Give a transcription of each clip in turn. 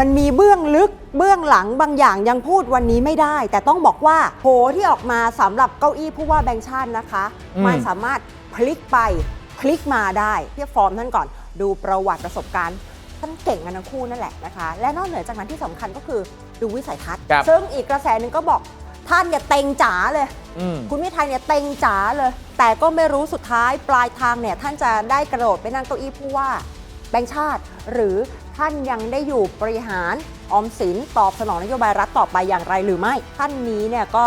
มันมีเบื้องลึกเบื้องหลังบางอย่างยังพูดวันนี้ไม่ได้ แต่ต้องบอกว่าโผที่ออกมาสำหรับเก้าอี้ผู้ว่าแบงค์ชาตินะคะ อืม มันสามารถพลิกไปพลิกมาได้เทียบฟอร์มท่านก่อนดูประวัติประสบการณ์ท่านเก่งกันทั้งคู่นั่นแหละนะคะ และนอกเหนือจากนั้นที่สำคัญก็คือดูวิสัยทัศน์ ครับ ซึ่งอีกกระแสหนึ่งก็บอกท่านเนี่ยเต็งจ๋าเลย อืม คุณวิทัยเนี่ยเต็งจ๋าเลย แต่ก็ไม่รู้สุดท้ายปลายทางเนี่ยท่านจะได้กระโดดไปนั่งเก้าอี้ผู้ว่าแบงค์ชาติ หรือ ท่านยังได้อยู่บริหารออมสินตอบสนองนโยบายรัฐต่อไปอย่างไรหรือไม่ ท่านนี้เนี่ยก็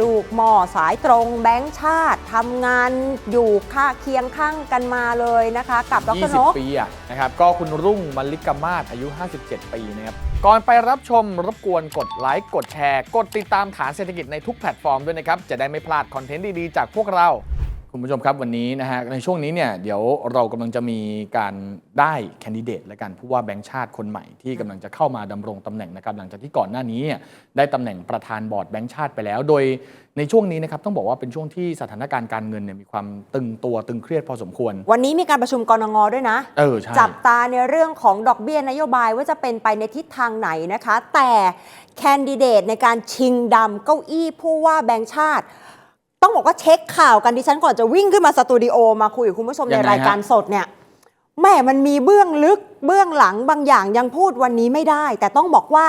ลูกหม่อสายตรงแบงค์ชาติทำงานอยู่ค่าเคียงข้างกันมาเลยนะคะ กับดรนก20ปีอะนะครับก็คุณรุ่งมลิกมาศอายุ 57 ปีนะครับก่อนไปรับชมรบกวนกดไลค์กดแชร์ กดติดตามฐานเศรษฐกิจในทุกแพลตฟอร์มด้วยนะครับ จะได้ไม่พลาดคอนเทนต์ดี ๆ จากพวกเรา คุณผู้ชมครับวันนี้นะฮะในช่วงนี้เนี่ยเดี๋ยวเรากำลังจะมีการได้แคนดิเดตและกันผู้ว่าแบงค์ชาติคนใหม่ที่กำลังจะเข้ามาดำรงตำแหน่งนะครับหลังจากที่ก่อนหน้านี้เนี่ยได้ตำแหน่งประธานบอร์ดแบงค์ชาติไปแล้ว โดยในช่วงนี้นะครับต้องบอกว่าเป็นช่วงที่สถานการณ์การเงินเนี่ยมีความตึงตัวตึงเครียดพอสมควร วันนี้มีการประชุมกรงงด้วยนะเออใช่จับตาในเรื่องของดอกเบี้ยนโยบายว่าจะเป็นไปในทิศทางไหนนะคะ แต่แคนดิเดตในการชิงดำเก้าอี้ผู้ว่าแบงค์ชาติ ต้องบอกว่าเช็คข่าวกันดิฉันก่อนจะวิ่งขึ้นมาสตูดิโอมาคุยกับคุณผู้ชมยัในงไงฮะรายการสดเนี่ยแม่มันมีเบื้องลึกเบื้องหลังบางอย่างยังพูดวันนี้ไม่ได้ แต่ต้องบอกว่า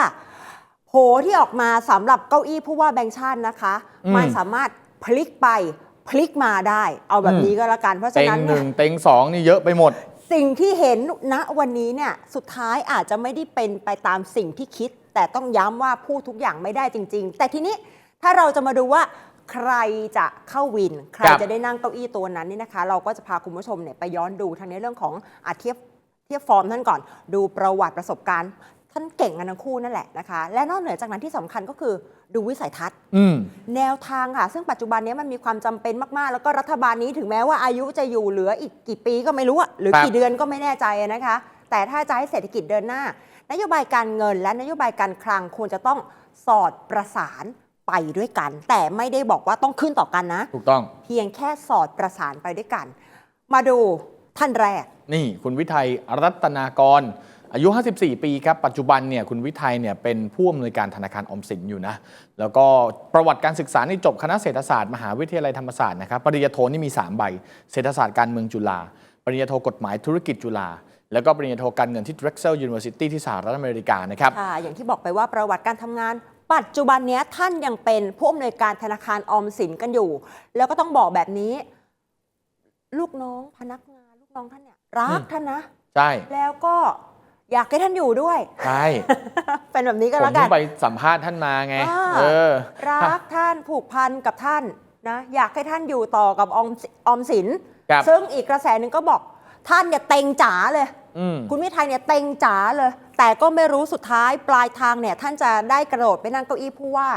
โผที่ออกมาสำหรับเก้าอี้ผู้ว่าแบงค์ชาตินะคะ มันสามารถพลิกไปพลิกมาได้ เอาแบบนี้ก็แล้วกันเพราะฉะเต็งนั้นหเนี่นึ่ยงเต็งสองนี่เยอะไปหมด สิ่งที่เห็นณวันนี้เนี่ยสุดท้ายอาจจะไม่ได้เป็นไปตามสิ่งที่คิด แต่ต้องย้ำว่าพูดทุกอย่างไม่ได้จริง ๆ แต่ทีนี้ถ้าเราจะมาดูว่า ใครจะเข้าวิน ใครครับจะได้นั่งเก้าอี้ตัวนั้นนี่นะคะ เราก็จะพาคุณผู้ชมเนี่ยไปย้อนดูทางในเรื่องของอาเทียบเทียบฟอร์มท่านก่อน ดูประวัติประสบการณ์ ท่านเก่งกันทั้งคู่นั่นแหละนะคะ และนอกเหนือจากนั้นที่สำคัญก็คือดูวิสัยทัศน์อืมแนวทางค่ะ ซึ่งปัจจุบันนี้มันมีความจำเป็นมาก ๆ แล้วก็รัฐบาลนี้ถึงแม้ว่าอายุจะอยู่เหลืออีกกี่ปีก็ไม่รู้อะหรือครับกี่เดือนก็ไม่แน่ใจนะคะ แต่ถ้าจะให้เศรษฐกิจเดินหน้า นโยบายการเงินและนโยบายการคลังควรจะต้องสอดประสาน ไปด้วยกัน แต่ไม่ได้บอกว่าต้องขึ้นต่อกันนะ ถูกต้อง เพียงแค่สอดประสานไปด้วยกัน มาดูท่านแรก นี่คุณวิทัยรัตนากร อายุ 54 ปีครับ ปัจจุบันเนี่ยคุณวิทัยเนี่ยเป็นผู้อำนวยการธนาคารออมสินอยู่นะ แล้วก็ประวัติการศึกษานี่จบคณะเศรษฐศาสตร์มหาวิทยาลัยธรรมศาสตร์นะครับ ปริญญาโทนี่มี 3 ใบ เศรษฐศาสตร์การเมืองจุฬา ปริญญาโทกฎหมายธุรกิจจุฬาแล้วก็ปริญญาโทการเงินที่ Drexel University ที่สหรัฐอเมริกานะครับ ค่ะ อย่างที่บอกไปว่าประวัติการทำงาน ปัจจุบันเนี้ยท่านยังเป็นผู้อำนวยการธนาคารออมสินกันอยู่ แล้วก็ต้องบอกแบบนี้ ลูกน้องพนักงานลูกน้องท่านเนี่ยรักอืมท่านนะ ใช่ แล้วก็อยากให้ท่านอยู่ด้วย ใช่ เป็นแบบนี้ก็ผมแล้วกัเพิ่นงไปสัมภาษณ์ท่านมาไงอ่าเออรักท่านผูกพันกับท่านนะอยากให้ท่านอยู่ต่อกับออมออมสินครับซึ่งอีกกระแสหนึ่งก็บอกท่านเนี่ยเต็งจ๋าเลยอืมคุณวิทัยเนี่ยเต็งจ๋าเลย แต่ก็ไม่รู้สุดท้ายปลายทางเนี่ยท่านจะได้กระโดดไปนั่งเก้าอี้ผู้ว่า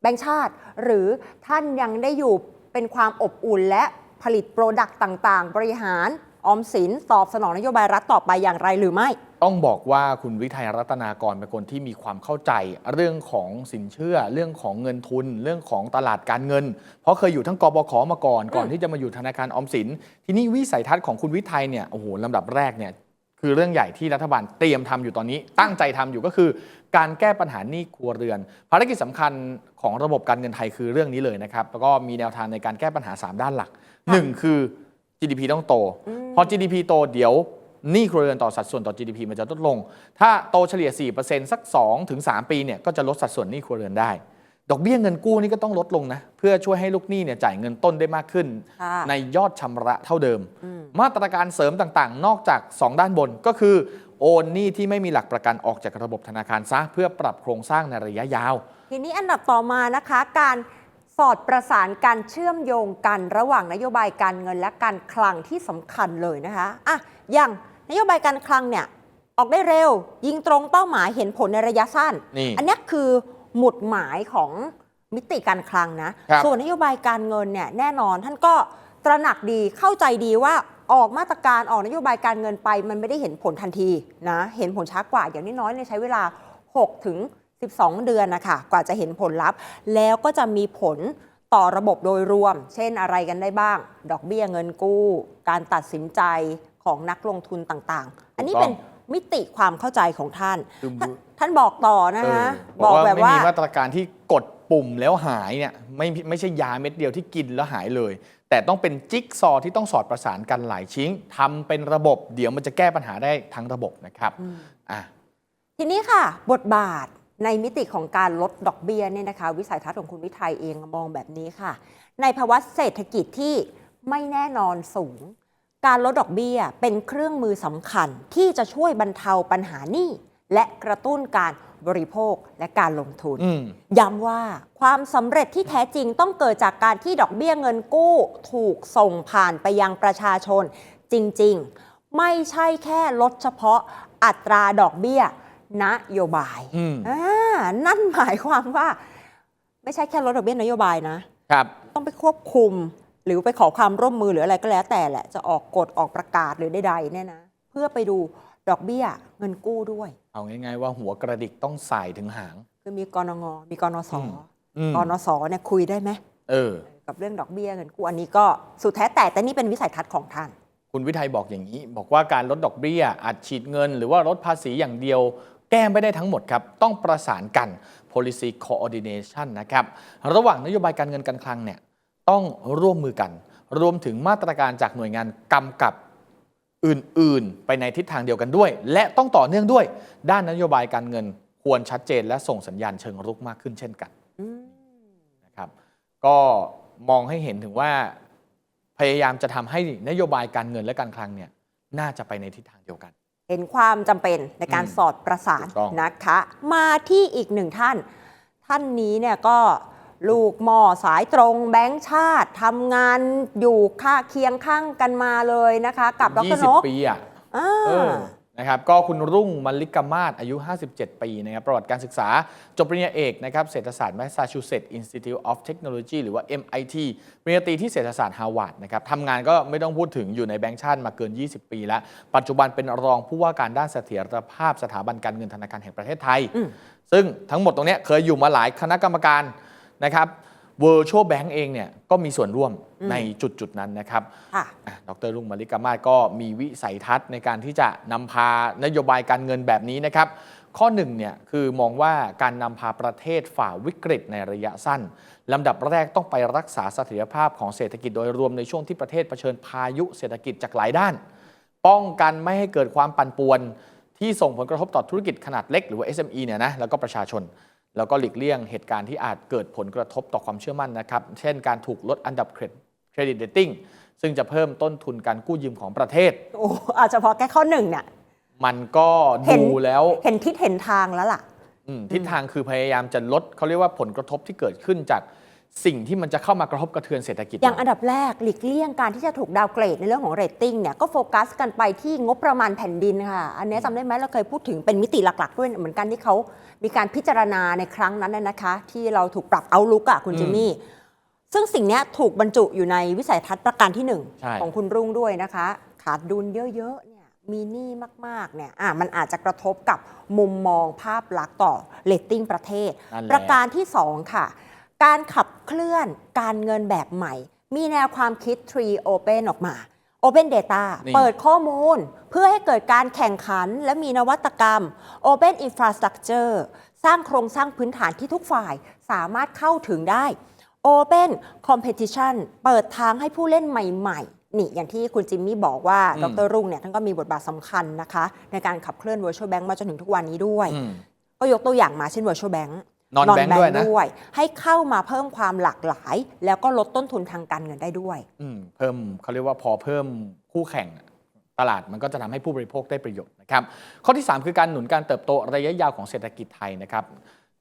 แบงค์ชาติ หรือท่านยังได้อยู่เป็นความอบอุ่นและผลิตโปรดักต์ต่างๆ บริหารออมสินตอบสนองนโยบายรัฐต่อไปอย่างไรหรือไม่ ต้องบอกว่าคุณวิทัยรัตนากรเป็นคนที่มีความเข้าใจ เรื่องของสินเชื่อเรื่องของเงินทุน เรื่องของตลาดการเงิน เพราะเคยอยู่ทั้งกบขมาก่อนก่อนที่จะมาอยู่ธนาคารออมสิน ทีนี้วิสัยทัศน์ของคุณวิทัยเนี่ยโอ้โหลำดับแรกเนี่ย คือเรื่องใหญ่ที่รัฐบาลเตรียมทำอยู่ตอนนี้ ตั้งใจทำอยู่ก็คือ การแก้ปัญหาหนี้ครัวเรือน ภารกิจสำคัญของระบบการเงินไทยคือเรื่องนี้เลยนะครับ แล้วก็มีแนวทางในการแก้ปัญหา 3 ด้านหลักหนึ่งคือ GDP ต้องโต พอ GDP โตเดี๋ยวหนี้ครัวเรือนต่อสัดส่วนต่อ GDP มันจะลดลง ถ้าโตเฉลี่ย 4%สัก2ถึง3ปีเนี่ยก็จะลดสัดส่วนหนี้ครัวเรือนได้ ดอกเบี้ยเงินกู้นี่ก็ต้องลดลงนะเพื่อช่วยให้ลูกหนี้เนี่ยจ่ายเงินต้นได้มากขึ้นค่ะในยอดชำระเท่าเดิม มาตรการเสริมต่างๆ นอกจาก 2 ด้านบนก็คือ โอนหนี้ที่ไม่มีหลักประกันออกจากระบบธนาคารซะเพื่อปรับโครงสร้างในระยะยาว ทีนี้อันดับต่อมานะคะ การสอดประสานการเชื่อมโยงกันระหว่างนโยบายการเงินและการคลังที่สำคัญเลยนะคะอะอย่างนโยบายการคลังเนี่ยออกได้เร็ว ยิงตรงเป้าหมายเห็นผลในระยะสั้นนี่อันเนี้ยคือ หมุดหมายของมิติการคลังนะ ครับ ส่วนนโยบายการเงินเนี่ยแน่นอนท่านก็ตระหนักดีเข้าใจดีว่าออกมาตรการออกนโยบายการเงินไป มันไม่ได้เห็นผลทันทีนะเห็นผลช้ากว่าอย่างน้อยๆเนี่ยใช้เวลา 6 ถึง 12 เดือนนะคะกว่าจะเห็นผลลัพธ์ แล้วก็จะมีผลต่อระบบโดยรวม เช่นอะไรกันได้บ้าง ดอกเบี้ยเงินกู้ การตัดสินใจของนักลงทุนต่างๆ อันนี้เป็นมิติความเข้าใจของท่าน คือ ท่านท่านบอกต่อนะเอคะอบอกว่าแบบไม่ว่ามีมาตรการที่กดปุ่มแล้วหายเนี่ยไม่ไม่ใช่ยาเม็ดเดียวที่กินแล้วหายเลย แต่ต้องเป็นจิ๊กซอว์ที่ต้องสอดประสานกันหลายชิ้นทำเป็นระบบเดี๋ยวมันจะแก้ปัญหาได้ทั้งระบบนะครับอะทีนี้ค่ะ บทบาทในมิติของการลดดอกเบี้ยเนี่ยนะคะ วิสัยทัศน์ของคุณวิทัยเองมองแบบนี้ค่ะ ในภาวะเศรษฐกิจที่ไม่แน่นอนสูง การลดดอกเบี้ยเป็นเครื่องมือสำคัญที่จะช่วยบรรเทาปัญหาหนี้ และกระตุ้นการบริโภคและการลงทุนอืมย้ำว่าความสำเร็จที่แท้จริงต้องเกิดจากการที่ดอกเบี้ยเงินกู้ถูกส่งผ่านไปยังประชาชนจริง ๆ ไม่ใช่แค่ลดเฉพาะอัตราดอกเบี้ยนโยบายอืมอ่านั่นหมายความว่า ไม่ใช่แค่ลดดอกเบี้ยนโยบายนะครับ ต้องไปควบคุม หรือไปขอความร่วมมือหรืออะไรก็แล้วแต่แหละ จะออกกฎออกประกาศหรือใดๆเนี่ยนะ เพื่อไปดู ดอกเบี้ยเงินกู้ด้วย เอาง่ายๆว่าหัวกระดิกต้องใส่ถึงหาง คือมีกรงงมีกนสอืมอืมกนสเนี่ยคุยได้ไหมเออ กับเรื่องดอกเบี้ยเงินกู้อันนี้ก็สุดแท้แต่แต่นี่เป็นวิสัยทัศน์ของท่าน คุณวิทัยบอกอย่างนี้ บอกว่าการลดดอกเบี้ยอัดฉีดเงิน หรือว่าลดภาษีอย่างเดียวแก้ไม่ได้ทั้งหมดครับ ต้องประสานกัน policy coordination นะครับ ระหว่างนโยบายการเงินการคลังเนี่ยต้องร่วมมือกัน รวมถึงมาตรการจากหน่วยงานกำกับ อื่น ๆ ไปในทิศทางเดียวกันด้วย และต้องต่อเนื่องด้วย ด้านนโยบายการเงินควรชัดเจนและส่งสัญญาณเชิงรุกมากขึ้นเช่นกันอืมนะครับ ก็มองให้เห็นถึงว่าพยายามจะทำให้นโยบายการเงินและการคลังเนี่ยน่าจะไปในทิศทางเดียวกัน เห็นความจำเป็นในการอืมสอดประสานถูกต้องนะคะ มาที่อีกหนึ่งท่าน ท่านนี้เนี่ยก็ ลูกหม่อสายตรงแบงค์ชาติทำงานอยู่ค่าเคียงข้างกันมาเลยนะคะ กับดรนก20 ปีอะอ่า เออนะครับก็คุณรุ่งมลลิกมาศอายุ 57 ปีนะครับประวัติการศึกษา จบปริญญาเอกนะครับเศรษฐศาสตร์ Massachusetts Institute of Technology หรือว่า MIT ปริญญาตรีที่เศรษฐศาสตร์ฮาวาดนะครับทำงานก็ไม่ต้องพูดถึงอยู่ในแบงก์ชาติมาเกิน 20 ปีแล้ว ปัจจุบันเป็นรองผู้ว่าการด้านเสถียรภาพสถาบันการเงินธนาคารแห่งประเทศไทยอืมซึ่งทั้งหมดตรงเนี้ยเคยอยู่มาหลายคณะกรรมการ นะครับ Virtual Bank เองเนี่ยก็มีส่วนร่วมในจุดจุดๆนั้นนะครับค่ะ อะดรรุ่งมาริกามาศก็มีวิสัยทัศน์ในการที่จะนำพานโยบายการเงินแบบนี้นะครับ ข้อหนึ่งเนี่ยคือมองว่าการนำพาประเทศฝ่าวิกฤตในระยะสั้นลำดับแรกต้องไปรักษาเสถียรภาพของเศรษฐกิจโดยรวมในช่วงที่ประเทศเผชิญพายุเศรษฐกิจจากหลายด้าน ป้องกันไม่ให้เกิดความปั่นป่วน ที่ส่งผลกระทบต่อธุรกิจขนาดเล็กหรือว่า SME เนี่ยนะแล้วก็ประชาชน แล้วก็หลีกเลี่ยงเหตุการณ์ที่อาจเกิดผลกระทบต่อความเชื่อมั่นนะครับ เช่นการถูกลดอันดับเครดิตเดตติ้งซึ่งจะเพิ่มต้นทุนการกู้ยืมของประเทศ โอ้อาจจะพอแค่ข้อหนึ่งเนี่ยมันก็เห็นดูแล้วเห็นทิศเห็นทางแล้วล่ะอืมทิศทางคือพยายามจะลดเขาเรียกว่าผลกระทบที่เกิดขึ้นจาก สิ่งที่มันจะเข้ามากระทบกระเทือนเศรษฐกิจ อย่างอันดับแรกหลีกเลี่ยงการที่จะถูกดาวน์เกรดในเรื่องของเรตติ้งเนี่ยก็โฟกัสกันไปที่งบประมาณแผ่นดินค่ะ อันนี้จำได้ไหมเราเคยพูดถึงเป็นมิติหลักๆ ด้วยเหมือนกันที่เขามีการพิจารณาในครั้งนั้นน่ะนะคะ ที่เราถูกปรับเอาลุกอะคุณอืมจิมมี่ซึ่งสิ่งเนี้ยถูกบรรจุอยู่ในวิสัยทัศน์ประการที่หนึ่งใช่ของคุณรุ่งด้วยนะคะ ขาดดุลเยอะๆเนี่ยมีหนี้มากๆเนี่ยอะมันอาจจะกระทบกับมุมมองภาพลักษณ์ต่อเรตติ้งประเทศนั่นแหละประการที่ 2 ค่ะ การขับเคลื่อนการเงินแบบใหม่ มีแนวความคิด Tree Open ออกมา Open Data นี่เปิดข้อมูล เพื่อให้เกิดการแข่งขันและมีนวัตกรรม Open Infrastructure สร้างโครงสร้างพื้นฐานที่ทุกฝ่ายสามารถเข้าถึงได้ Open Competition เปิดทางให้ผู้เล่นใหม่ ๆนี่อย่างที่คุณจิมมี่บอกว่าอืมดรรุ่งเนี่ยท่านก็มีบทบาทสำคัญนะคะ ในการขับเคลื่อน Virtual Bank มาจนถึงทุกวันนี้ด้วยอืมก็ยกตัวอย่างมาเช่น Virtual Bank Non-bank ด้วยนะด้วย ให้เข้ามาเพิ่มความหลากหลาย แล้วก็ลดต้นทุนทางการเงินได้ด้วยอืมเพิ่มเขาเรียกว่าพอเพิ่มคู่แข่งตลาดมันก็จะทำให้ผู้บริโภคได้ประโยชน์นะครับ ข้อที่ 3 คือการหนุนการเติบโตระยะยาวของเศรษฐกิจไทยนะครับ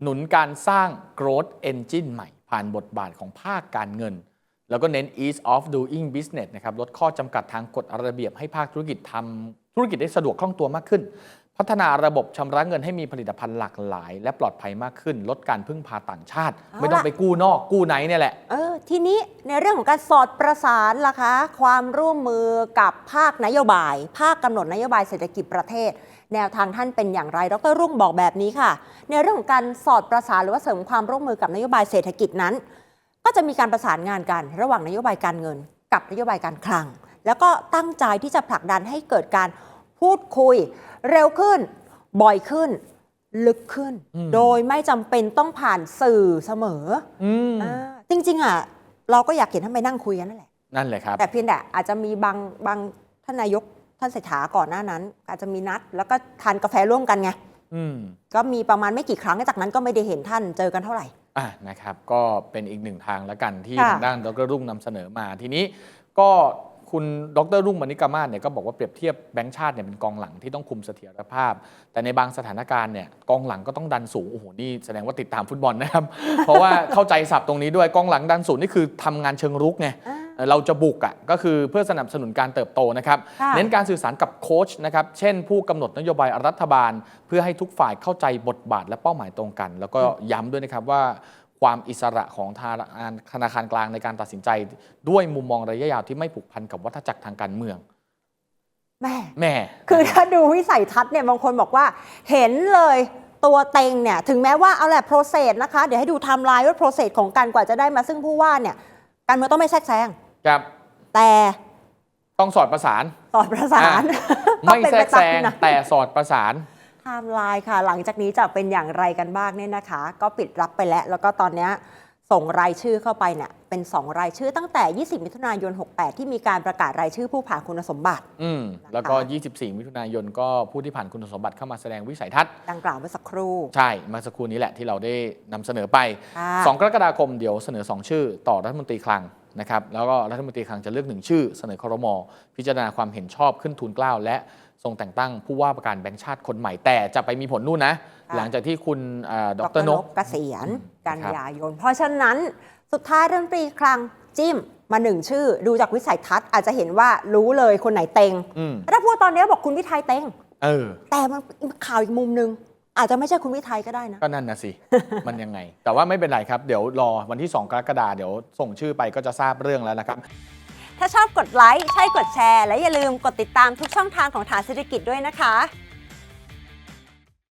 หนุนการสร้าง growth engine ใหม่ ผ่านบทบาทของภาคการเงิน แล้วก็เน้น ease of doing business นะครับลดข้อจำกัดทางกฎระเบียบให้ภาคธุรกิจทำธุรกิจได้สะดวกคล่องตัวมากขึ้น พัฒนาระบบชำระเงินให้มีผลิตภัณฑ์หลากหลาย และปลอดภัยมากขึ้น ลดการพึ่งพาต่างชาติเอาไม่ต้องล่ะไปกู้นอกกู้ไหนเนี่ยแหละ เออทีนี้ในเรื่องของการสอดประสานล่ะคะ ความร่วมมือกับภาคนโยบาย ภาคกำหนดนโยบายเศรษฐกิจประเทศ แนวทางท่านเป็นอย่างไร ดรรุ่งบอกแบบนี้ค่ะ ในเรื่องของการสอดประสานหรือว่าเสริมความร่วมมือกับนโยบายเศรษฐกิจนั้น ก็จะมีการประสานงานกันระหว่างนโยบายการเงิน กับนโยบายการคลัง แล้วก็ตั้งใจที่จะผลักดันให้เกิดการ พูดคุย เร็วขึ้น บ่อยขึ้น ลึกขึ้นอืมโดยไม่จำเป็นต้องผ่านสื่อเสมออืมอ่าจริง ๆ อะ เราก็อยากเห็นท่านไปนั่งคุยกันนั่นแหละ นั่นแหละครับ แต่เพียงแต่อาจจะมีบางบางท่านนายกท่านเศรษฐาก่อนหน้านั้น อาจจะมีนัด แล้วก็ทานกาแฟร่วมกันไงอืมก็มีประมาณไม่กี่ครั้งจากนั้นก็ไม่ได้เห็นท่านเจอกันเท่าไหร่อะนะครับ ก็เป็นอีกหนึ่งทางแล้วกันที่ค่ะทางด้านดรรุ่งนำเสนอมาทีนี้ก็ คุณดรรุ่งมณิกามาศเนี่ยก็บอกว่าเปรียบเทียบแบงค์ชาติเนี่ยเป็นกองหลังที่ต้องคุมเสถียรภาพ แต่ในบางสถานการณ์เนี่ยกองหลังก็ต้องดันสูงโอ้โหนี่แสดงว่าติดตามฟุตบอลนะครับ เพราะว่าเข้าใจศัพท์ตรงนี้ด้วยกองหลังดันสูงนี่คือทำงานเชิงรุกไงอ่าเอ่อเราจะบุกอะก็คือเพื่อสนับสนุนการเติบโตนะครับค่ะเน้นการสื่อสารกับโค้ชนะครับ เช่น ผู้กำหนดนโยบายรัฐบาล เพื่อให้ทุกฝ่ายเข้าใจบทบาทและเป้าหมายตรงกัน แล้วก็ย้ำด้วยนะครับว่า ความอิสระของธนาคารธนาคารกลางในการตัดสินใจ ด้วยมุมมองระยะยาวที่ไม่ผูกพันกับวัฏจักรทางการเมืองแม่แม่ คือถ้าดูวิสัยทัศน์เนี่ยบางคนบอกว่า เห็นเลยตัวเต็งเนี่ย ถึงแม้ว่าเอาแหละโปรเซสนะคะ เดี๋ยวให้ดูไทม์ไลน์ว่าโปรเซสของการกว่าจะได้มาซึ่งผู้ว่าเนี่ย การเมืองต้องไม่แทรกแซงครับแต่ต้องสอดประสาน สอดประสาน ไม่แทรกแซงนะแต่สอดประสาน ไทม์ไลน์ค่ะ หลังจากนี้จะเป็นอย่างไรกันบ้างเนี่ยนะคะ ก็ปิดรับไปแล้ว แล้วก็ตอนเนี้ย ส่งรายชื่อเข้าไปเนี่ยเป็น 2 รายชื่อตั้งแต่ 20 มิถุนายน 68 ที่มีการประกาศรายชื่อผู้ผ่านคุณสมบัติ อืมแล้วก็ 24 มิถุนายนก็ผู้ที่ผ่านคุณสมบัติเข้ามาแสดงวิสัยทัศน์ ดังกล่าวเมื่อสักครู่ ใช่เมาสักครู่นี้แหละที่เราได้นำเสนอไป ค่ะ 2 กรกฎาคมเดี๋ยวเสนอ 2 ชื่อ ต่อรัฐมนตรีคลังนะครับแล้วก็รัฐมนตรีคลังจะเลือกหนึ่งชื่อ เสนอครม พิจารณาความเห็นชอบขึ้นทูลเกล้า และทรงแต่งตั้งผู้ว่าประการแบงค์ชาติคนใหม่แต่จะไปมีผลนู่นนะค่ะ หลังจากที่คุณอ่าดดรรนนกกเกษียณกันครับยายน เพราะฉะนั้นสุดท้ายรัฐมนตรีคลังจิ้มมาหนึ่งชื่อ ดูจากวิสัยทัศน์อาจจะเห็นว่ารู้เลยคนไหนเต็งอืมถ้าพูดตอนนี้บอกคุณวิทัยเต็งเออ แต่มันข่าวอีกมุมหนึ่งอาจจะไม่ใช่คุณวิทัยก็ได้นะ ก็นั่นนะสิ มันยังไง แต่ว่าไม่เป็นไรครับ เดี๋ยวรอวันที่ 2 กรกฎาเดี๋ยวส่งชื่อไปก็จะทราบเรื่องแล้วนะครับ ถ้าชอบกดไลค์ใช่กดแชร์ และอย่าลืมกดติดตามทุกช่องทางของฐานเศรษฐกิจด้วยนะคะ